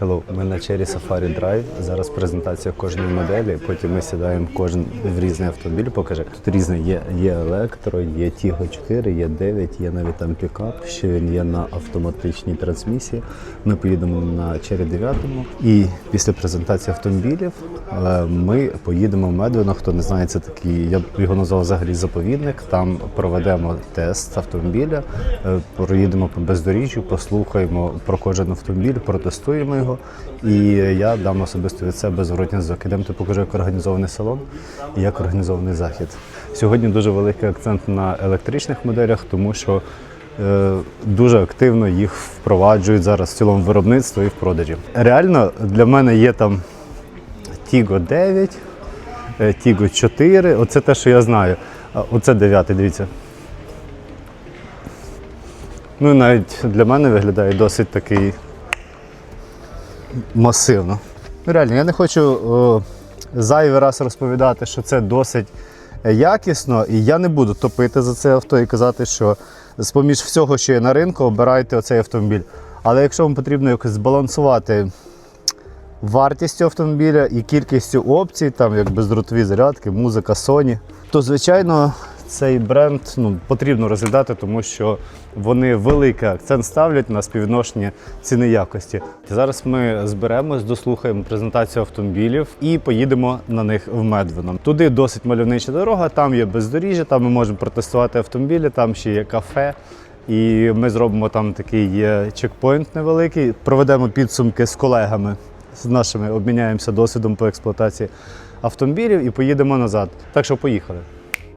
Hello, ми на чері Safari Drive. Зараз презентація кожної моделі. Потім ми сідаємо кожен в різний автомобіль. Покаже. Тут різне є, є електро, є Tiggo 4, є 9, є навіть там пікап. Ще він є на автоматичній трансмісії. Ми поїдемо на чері 9. І після презентації автомобілів е, ми поїдемо в Медвино. Хто не знає, це такий, я його назвав взагалі заповідник. Там проведемо тест автомобіля, е, проїдемо по бездоріжжю, послухаємо про кожен автомобіль, протестуємо його. І я дам особисто від себе зворотній зв'язок. Ідемо, ти покажу, як організований салон і як організований захід. Сьогодні дуже великий акцент на електричних моделях, тому що е, дуже активно їх впроваджують зараз в цілому виробництво і в продажі. Реально для мене є там Tiggo 9, е, Tiggo 4. Оце те, що я знаю. Оце 9, дивіться. Ну навіть для мене виглядає досить такий масивно. Ну, реально, я не хочу о, зайвий раз розповідати, що це досить е, якісно, і я не буду топити за це авто і казати, що з-поміж всього, що є на ринку, обирайте оцей автомобіль. Але якщо вам потрібно якось збалансувати вартістю автомобіля і кількістю опцій, там як бездротові зарядки, музика Sony, то звичайно цей бренд ну, потрібно розглядати, тому що вони великий акцент ставлять на співвідношення ціни якості. Зараз ми зберемось, дослухаємо презентацію автомобілів і поїдемо на них в Медвино. Туди досить мальовнича дорога, там є бездоріжжя, там ми можемо протестувати автомобілі, там ще є кафе. І ми зробимо там такий чекпоінт невеликий, проведемо підсумки з колегами, з нашими, обміняємося досвідом по експлуатації автомобілів і поїдемо назад. Так що поїхали.